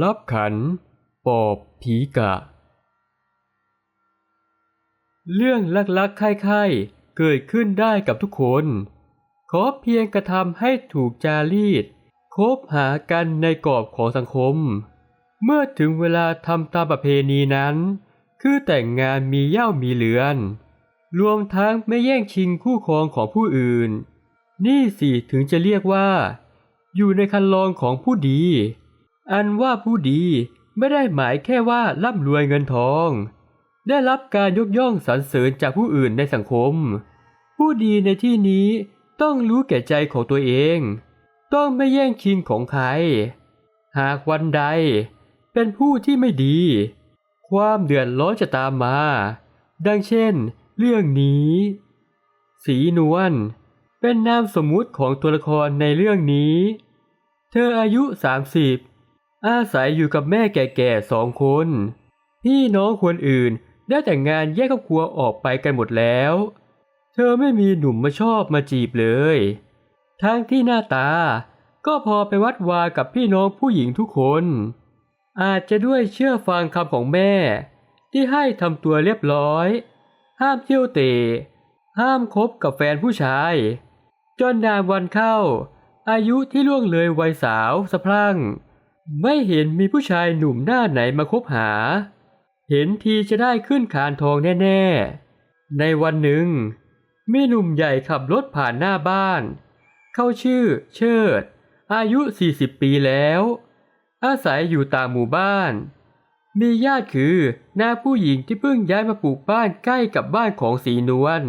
รับขัน ปอบผีกะ เรื่องลักๆไข่ๆเกิดขึ้นได้กับทุกคน ขอเพียงกระทำให้ถูกจารีตคบหากันในกรอบของสังคม เมื่อถึงเวลาทำตามประเพณีนั้น คือแต่งงานมีเย่ามีเหลือน รวมทั้งไม่แย่งชิงคู่ครองของผู้อื่น นี่สิถึงจะเรียกว่า อยู่ในคันลองของผู้ดี อันว่าผู้ดีไม่ได้หมายแค่ว่าร่ำรวยเงินทอง ได้รับการยกย่องสรรเสริญจากผู้อื่นในสังคม ผู้ดีในที่นี้ต้องรู้แก่ใจของตัวเอง ต้องไม่แย่งชิงของใคร หากวันใดเป็นผู้ที่ไม่ดี ความเดือดร้อนจะตามมา ดังเช่น เรื่องนี้ สีนวลเป็นนามสมมุติของตัวละครในเรื่องนี้ เธออายุ 30 อาศัยอยู่กับแม่แก่ๆสองคน พี่น้องคนอื่นได้แต่งงานแยกครอบครัวออกไปกันหมดแล้ว เธอไม่มีหนุ่มมาชอบมาจีบเลย ทั้งที่หน้าตาก็พอไปวัดวากับพี่น้องผู้หญิงทุกคน อาจจะด้วยเชื่อฟังคำของแม่ ที่ให้ทำตัวเรียบร้อย ห้ามเที่ยวเตะ ห้ามคบกับแฟนผู้ชาย จนนานวันเข้า อายุที่ล่วงเลยวัยสาวสะพรั่ง ไม่เห็นมีผู้ชายหนุ่มหน้าไหนมาคบหา เห็นทีจะได้ขึ้นคานทองแน่ๆ ในวันหนึ่งมีหนุ่มใหญ่ขับรถผ่านหน้าบ้าน เข้าชื่อเชิด อายุ 40 ปีแล้ว อาศัยอยู่ตามหมู่บ้าน มีญาติคือหน้าผู้หญิงที่เพิ่งย้ายมาปลูกบ้านใกล้กับบ้านของสีนวล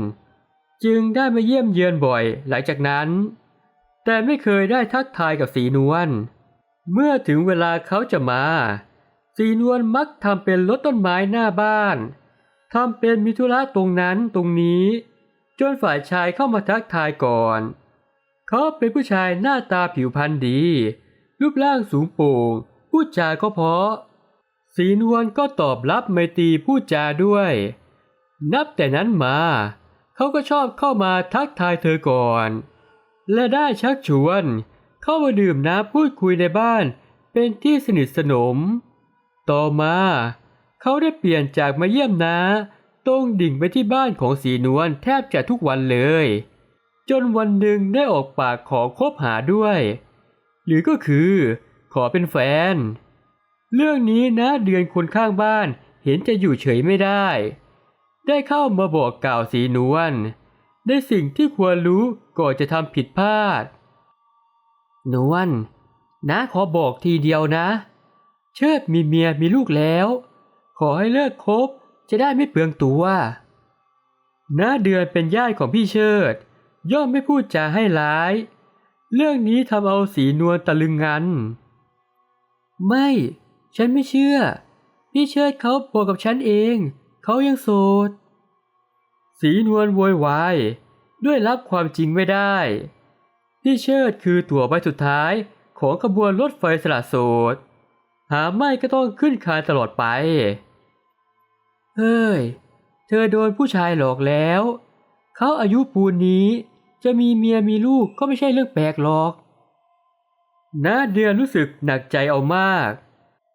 จึงได้มาเยี่ยมเยือนบ่อยหลังจากนั้น แต่ไม่เคยได้ทักทายกับสีนวล เมื่อถึงเวลาเขาจะมา สีนวลมักทำเป็นรถต้นไม้หน้าบ้านทำเป็นมิธุระตรงนั้นตรงนี้ จนฝ่ายชายเข้ามาทักทายก่อน เขาเป็นผู้ชายหน้าตาผิวพรรณดี รูปร่างสูงโปร่งพูดจาก็เพาะ สีนวลก็ตอบรับไมตรีพูดจาด้วย นับแต่นั้นมา เขาก็ชอบเข้ามาทักทายเธอก่อน และได้ชักชวน เข้ามาดื่มน้ำพูดคุยในบ้าน เป็นที่สนิทสนม ต่อมา เขาได้เปลี่ยนจากมาเยี่ยมนาตรงดิ่งไปที่บ้านของสีนวลแทบจะทุกวันเลย จนวันหนึ่งได้ออกปากขอคบหาด้วย หรือก็คือ ขอเป็นแฟน เรื่องนี้นะเดือนคนข้างบ้านเห็นจะอยู่เฉยไม่ได้ ได้เข้ามาบอกกล่าวสีนวลได้สิ่งที่ควรรู้ก่อนจะทำผิดพลาด นวลนะขอบอกทีเดียวนะ เชิดมีเมียมีลูกแล้ว ขอให้เลิกคบจะได้ไม่เปลืองตัวน้าเดือนเป็นญาติของพี่เชิด ย่อมไม่พูดจาให้ร้าย เรื่องนี้ทำเอาสีนวลตะลึงงัน ไม่ ฉันไม่เชื่อ พี่เชิดเขาบอกกับฉันเอง เขายังโสด สีนวลโวยวาย ด้วยรับความจริงไม่ได้ พี่เชิดคือตั๋วใบสุดท้ายของขบวนรถไฟสละโสด หาไม่ก็ต้องขึ้นคานตลอดไป เฮ้ย เธอโดนผู้ชายหลอกแล้ว เขาอายุปูนนี้จะมีเมียมีลูกก็ไม่ใช่เรื่องแปลกหรอกน้าเดือนรู้สึกหนักใจเอามาก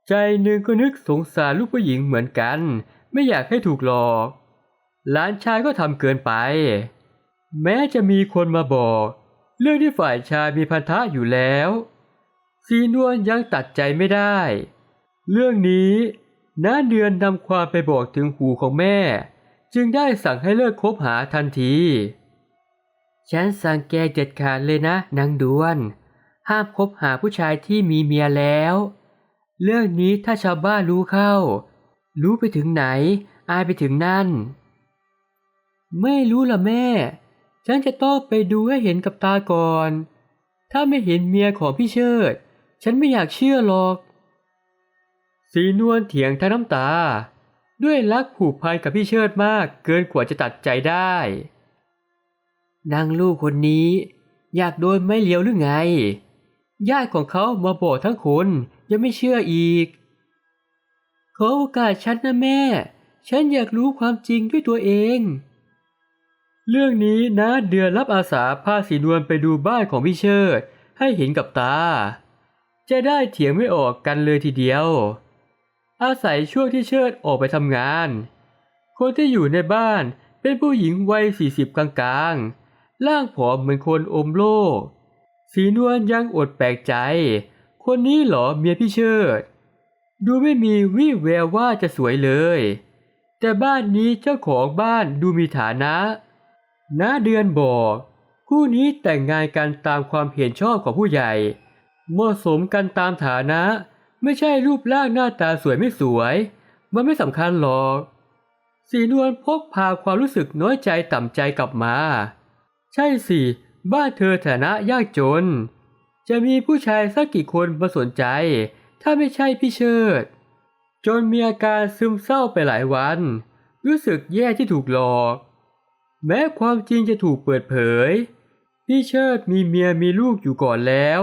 ใจหนึ่งก็นึกสงสารลูกผู้หญิงเหมือนกัน ไม่อยากให้ถูกหลอก หลานชายก็ทำเกินไป แม้จะมีคนมาบอก เรื่องที่ฝ่ายชายมีพันธะอยู่แล้วสีนวลยังตัดใจไม่ได้ เรื่องนี้น้าเดือนนำความไปบอกถึงหูของแม่ จึงได้สั่งให้เลิกคบหาทันที ฉันสั่งแกเด็ดขาดเลยนะนางดวน ห้ามคบหาผู้ชายที่มีเมียแล้ว เรื่องนี้ถ้าชาวบ้านรู้เข้า รู้ไปถึงไหน อายไปถึงนั่น ไม่รู้ละแม่ ฉันจะต้องไปดูให้เห็นกับตาก่อน ถ้าไม่เห็นเมียของพี่เชิด ฉันไม่อยากเชื่อหรอก สีนวลเถียงทั้งน้ำตา ด้วยรักผูกพันกับพี่เชิดมากเกินกว่าจะตัดใจได้ นางลูกคนนี้อยากโดนไม่เลี้ยวหรือไง ญาติของเขามาบอกทั้งคนยังไม่เชื่ออีก ขอโอกาสฉันนะแม่ ฉันอยากรู้ความจริงด้วยตัวเอง เรื่องนี้นะเดือนรับอาสาพาสีนวลไปดูบ้านของพี่เชิด ให้เห็นกับตา จะได้เถียงไม่ออกกันเลยทีเดียว อาศัยช่วงที่เชิดออกไปทำงาน คนที่อยู่ในบ้านเป็นผู้หญิงวัยสี่สิบกลางๆ ร่างผอมเหมือนคนอมโลก สีนวลยังอดแปลกใจ คนนี้เหรอเมียพี่เชิด ดูไม่มีวี่แววว่าจะสวยเลย แต่บ้านนี้เจ้าของบ้านดูมีฐานะ น้าเดือนบอก คู่นี้แต่งงานกันตามความเห็นชอบของผู้ใหญ่ เหมาะสมกันตามฐานะ ไม่ใช่รูปร่างหน้าตาสวยไม่สวย มันไม่สำคัญหรอกสีนวลพกพาความรู้สึกน้อยใจต่ำใจกลับมา ใช่สิ บ้านเธอฐานะยากจน จะมีผู้ชายสักกี่คนมาสนใจ ถ้าไม่ใช่พี่เชิด จนมีอาการซึมเศร้าไปหลายวัน รู้สึกแย่ที่ถูกหลอก แม้ความจริงจะถูกเปิดเผย พี่เชิดมีเมียมีลูกอยู่ก่อนแล้ว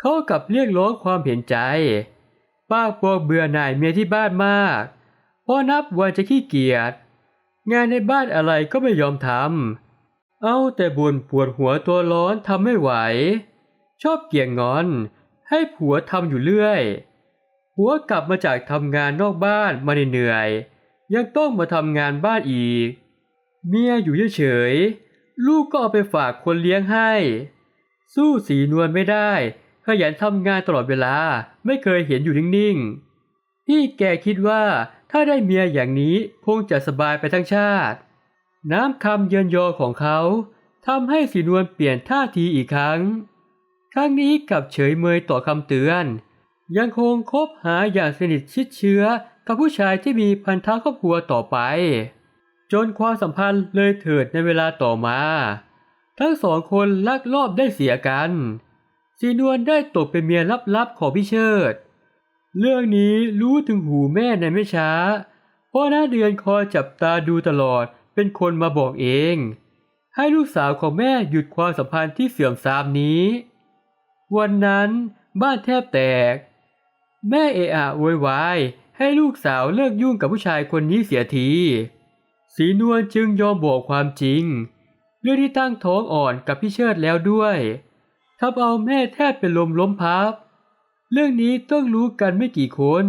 เขากลับเรียกร้องความเห็นใจ ป้าพวกเบื่อหน่ายเมียที่บ้านมาก เพราะนับวันจะขี้เกียจ งานในบ้านอะไรก็ไม่ยอมทำ เอาแต่บ่นปวดหัวตัวร้อนทำไม่ไหว ชอบเกี่ยงงอน ให้ผัวทำอยู่เรื่อย ผัวกลับมาจากทำงานนอกบ้านมาเหนื่อย ยังต้องมาทำงานบ้านอีก เมียอยู่เฉยๆ ลูกก็เอาไปฝากคนเลี้ยงให้ สู้สีนวลไม่ได้ ขยันทำงานตลอดเวลา ไม่เคยเห็นอยู่นิ่งๆพี่แกคิดว่าถ้าได้เมียอย่างนี้คงจะสบายไปทั้งชาติ น้ำคำเยินยอของเขาทำให้สีนวลเปลี่ยนท่าทีอีกครั้ง ครั้งนี้กับเฉยเมยต่อคำเตือน ยังคงคบหาอย่างสนิทชิดเชื้อกับผู้ชายที่มีพันธะครอบครัวต่อไป จนความสัมพันธ์เลยเถิดในเวลาต่อมา ทั้งสองคนลักลอบได้เสียกันสีนวลได้ตกเป็นเมียลับๆของพี่เชิด เรื่องนี้รู้ถึงหูแม่ในไม่ช้า เพราะหน้าเดือนคอยจับตาดูตลอดเป็นคนมาบอกเอง ให้ลูกสาวของแม่หยุดความสัมพันธ์ที่เสื่อมทรามนี้ วันนั้นบ้านแทบแตก แม่เอะอะโวยวายให้ลูกสาวเลิกยุ่งกับผู้ชายคนนี้เสียที สีนวลจึงยอมบอกความจริง เรื่องที่ตั้งท้องอ่อนกับพี่เชิดแล้วด้วยทำเอาแม่แทบเป็นลมล้มพับ เรื่องนี้ต้องรู้กันไม่กี่คน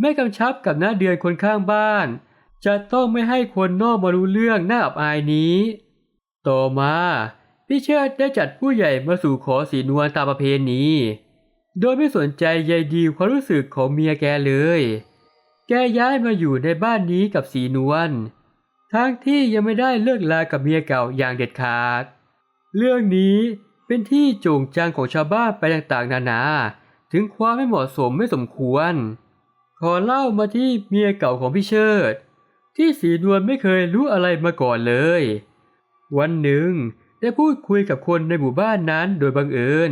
แม่กำชับกับหน้าเดือนคนข้างบ้าน จะต้องไม่ให้คนนอกมารู้เรื่องน่าอับอายนี้ ต่อมา พี่เชิดได้จัดผู้ใหญ่มาสู่ขอสีนวลตามประเพณีโดยไม่สนใจใยดีความรู้สึกของเมียแกเลย แกย้ายมาอยู่ในบ้านนี้กับสีนวล ทั้งที่ยังไม่ได้เลิกลากับเมียเก่าอย่างเด็ดขาด เรื่องนี้เป็นที่โจ่งจังของชาวบ้านไปต่างๆ นานา ถึงความไม่เหมาะสมไม่สมควร ขอเล่ามาที่เมียเก่าของพี่เชิด ที่สีนวลไม่เคยรู้อะไรมาก่อนเลย วันหนึ่งได้พูดคุยกับคนในหมู่บ้านนั้นโดยบังเอิญ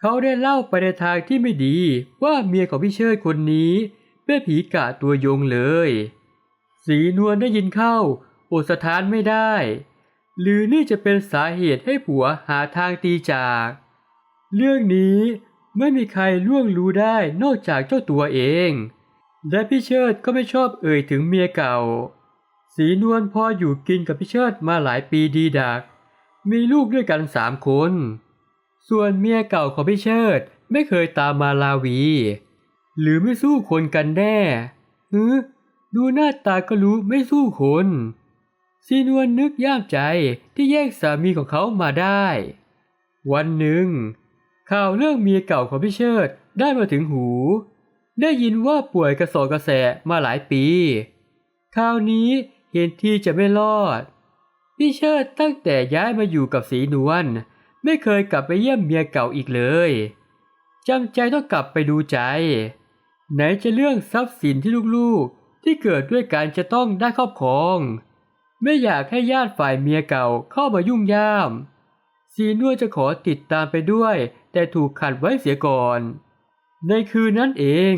เขาได้เล่าไปในทางที่ไม่ดีว่าเมียของพี่เชิดคนนี้เป็นผีกะตัวยงเลย สีนวลได้ยินเข้าอดสถานไม่ได้ หรือนี่จะเป็นสาเหตุให้ผัวหาทางตีจาก เรื่องนี้ไม่มีใครล่วงรู้ได้นอกจากเจ้าตัวเอง และพี่เชิดก็ไม่ชอบเอ่ยถึงเมียเก่า สีนวลพออยู่กินกับพี่เชิดมาหลายปีดีดัก มีลูกด้วยกันสามคน ส่วนเมียเก่าของพี่เชิดไม่เคยตามมาลาวี หรือไม่สู้คนกันแน่ฮึ ดูหน้าตาก็รู้ไม่สู้คนสีนวลนึกย่ามใจที่แยกสามีของเขามาได้ วันหนึ่ง ข่าวเรื่องเมียเก่าของพี่เชิดได้มาถึงหู ได้ยินว่าป่วยกระสอบกระแสมาหลายปี คราวนี้เห็นที่จะไม่รอด พี่เชิดตั้งแต่ย้ายมาอยู่กับสีนวลไม่เคยกลับไปเยี่ยมเมียเก่าอีกเลยจำใจต้องกลับไปดูใจ ไหนจะเรื่องทรัพย์สินที่ลูกๆ ที่เกิดด้วยการจะต้องได้ครอบครอง ไม่อยากให้ญาติฝ่ายเมียเก่าเข้ามายุ่งย่ามสีนัวจะขอติดตามไปด้วย แต่ถูกขัดไว้เสียก่อน ในคืนนั้นเอง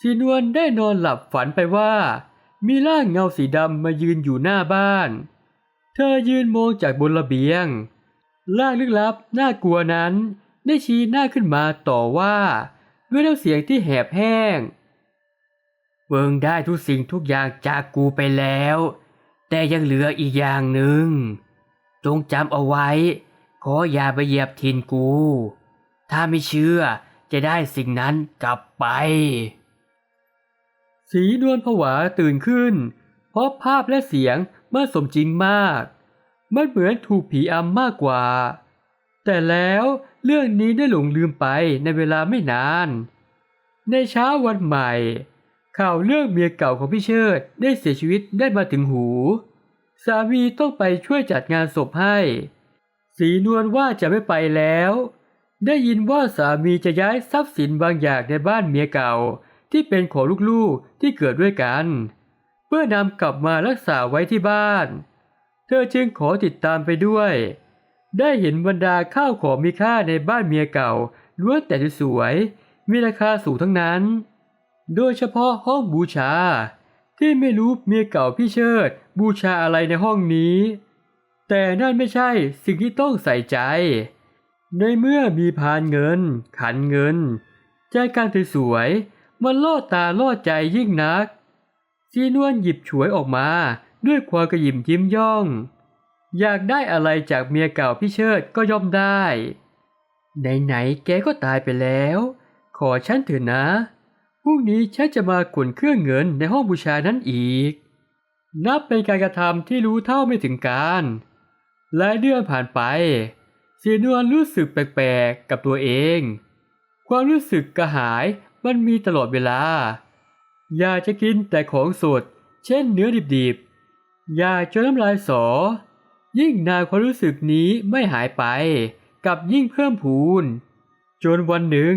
สีนวลได้นอนหลับฝันไปว่า มีร่างเงาสีดำมายืนอยู่หน้าบ้าน เธอยืนมองจากบนระเบียงร่างลึกลับน่ากลัวนั้น ได้ชี้หน้าขึ้นมาต่อว่า ด้วยน้ำเสียงที่แหบแห้ง เบิงได้ทุกสิ่งทุกอย่างจากกูไปแล้ว แต่ยังเหลืออีกอย่างหนึ่ง จงจำเอาไว้ ขออย่าไปเหยียบทินกู ถ้าไม่เชื่อจะได้สิ่งนั้นกลับไป สีนวลผวาตื่นขึ้น เพราะภาพและเสียงมันสมจริงมาก มันเหมือนถูกผีอำมากกว่า แต่แล้วเรื่องนี้ได้หลงลืมไปในเวลาไม่นาน ในเช้าวันใหม่ ข่าวเรื่องเมียเก่าของพี่เชิดได้เสียชีวิตได้มาถึงหู สามีต้องไปช่วยจัดงานศพให้ สีนวลว่าจะไม่ไปแล้ว ได้ยินว่าสามีจะย้ายทรัพย์สินบางอย่างในบ้านเมียเก่า ที่เป็นของลูกๆที่เกิดด้วยกัน เพื่อนำกลับมารักษาไว้ที่บ้าน เธอจึงขอติดตามไปด้วย ได้เห็นบรรดาข้าวของมีค่าในบ้านเมียเก่าล้วนแต่สวยๆมีราคาสูงทั้งนั้น โดยเฉพาะห้องบูชา ที่ไม่รู้เมียเก่าพี่เชิด บูชาอะไรในห้องนี้ แต่นั่นไม่ใช่สิ่งที่ต้องใส่ใจ ในเมื่อมีพานเงิน ขันเงิน ใจการสวยๆมันล่อตาล่อใจยิ่งนักซีนวลหยิบฉวยออกมาด้วยความกระยิมยิ้มย่อง อยากได้อะไรจากเมียเก่าพี่เชิดก็ย่อมได้ ไหนๆแกก็ตายไปแล้ว ขอฉันเถอะนะ พรุ่งนี้ฉันจะมาขนเครื่องเงินในห้องบูชานั้นอีก นับเป็นการกระทำที่รู้เท่าไม่ถึงการหลายเดือนผ่านไปเสียนวลรู้สึกแปลกๆกับตัวเอง ความรู้สึกกระหายมันมีตลอดเวลา อยากจะกินแต่ของสด เช่นเนื้อดิบๆ อยากจะน้ำลายสอ ยิ่งนานความรู้สึกนี้ไม่หายไป กับยิ่งเพิ่มพูน จนวันหนึ่ง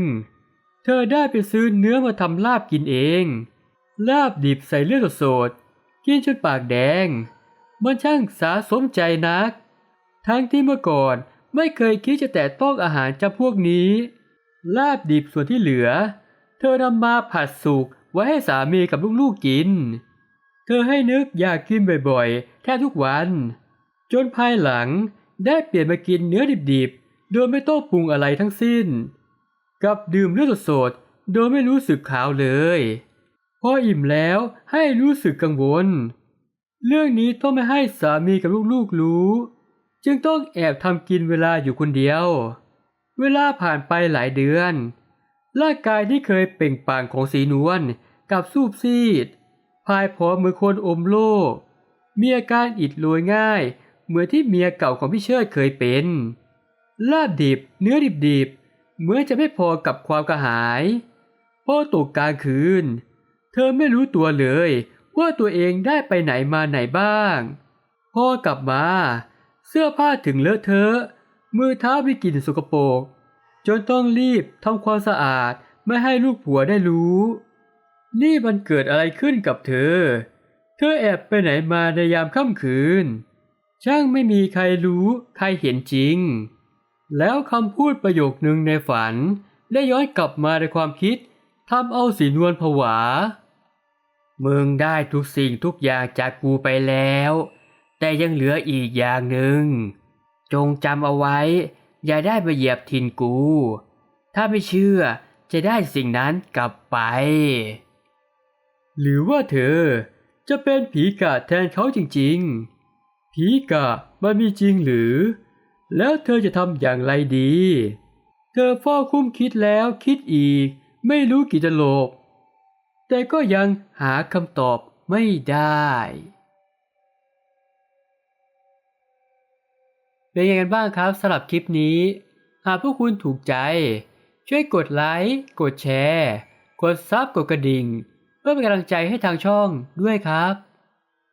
เธอได้ไปซื้อเนื้อมาทำลาบกินเอง ลาบดิบใส่เลือดสดๆกินจนปากแดง มันช่างสาสมใจนัก ทั้งที่เมื่อก่อนไม่เคยคิดจะแตะต้องอาหารจำพวกนี้ ลาบดิบส่วนที่เหลือ เธอนำมาผัดสุกไว้ให้สามีกับลูกๆกิน เธอให้นึกอยากกินบ่อยๆ แทบทุกวัน จนภายหลังได้เปลี่ยนมากินเนื้อดิบๆ โดยไม่ต้องปรุงอะไรทั้งสิ้น กับดื่มเลือดสดๆโดยไม่รู้สึกขาวเลยพออิ่มแล้วให้รู้สึกกังวล เรื่องนี้ต้องไม่ให้สามีกับลูกๆรู้ จึงต้องแอบทำกินเวลาอยู่คนเดียว เวลาผ่านไปหลายเดือน ร่างกายที่เคยเป่งปลั่งของสีนวลกับสูบซีด พายผอมเหมือนคนอมโลก มีอาการอิดโรยง่าย เหมือนที่เมียเก่าของพี่เชิดเคยเป็น ลาบดิบ เนื้อดิบดิบๆ เมื่อจะไม่พอกับความกระหายพอตกกลางคืน เธอไม่รู้ตัวเลยว่าตัวเองได้ไปไหนมาไหนบ้างพอกลับมา เสื้อผ้าถึงเลอะเทอะมือเท้ามีกลิ่นสกปรกจนต้องรีบทำความสะอาดไม่ให้ลูกผัวได้รู้ นี่มันเกิดอะไรขึ้นกับเธอ เธอแอบไปไหนมาในยามค่ำคืน ช่างไม่มีใครรู้ใครเห็นจริง แล้วคำพูดประโยคหนึ่งในฝัน ได้ย้อนกลับมาในความคิดทำเอาสีนวลผวา มึงได้ทุกสิ่งทุกอย่างจากกูไปแล้ว แต่ยังเหลืออีกอย่างหนึ่ง จงจำเอาไว้ อย่าได้มาเหยียบถิ่นกู ถ้าไม่เชื่อจะได้สิ่งนั้นกลับไป หรือว่าเธอจะเป็นผีกะแทนเขาจริงๆ ผีกะมันมีจริงหรือ แล้วเธอจะทำอย่างไรดี เธอเฝ้าคุ้มคิดแล้วคิดอีก ไม่รู้กี่ตลบ แต่ก็ยังหาคำตอบไม่ได้ เป็นยังไงกันบ้างครับสำหรับคลิปนี้ หากพวกคุณถูกใจ ช่วยกดไลค์ กดแชร์ กดซับกดกระดิ่ง เพื่อเป็นกำลังใจให้ทางช่องด้วยครับ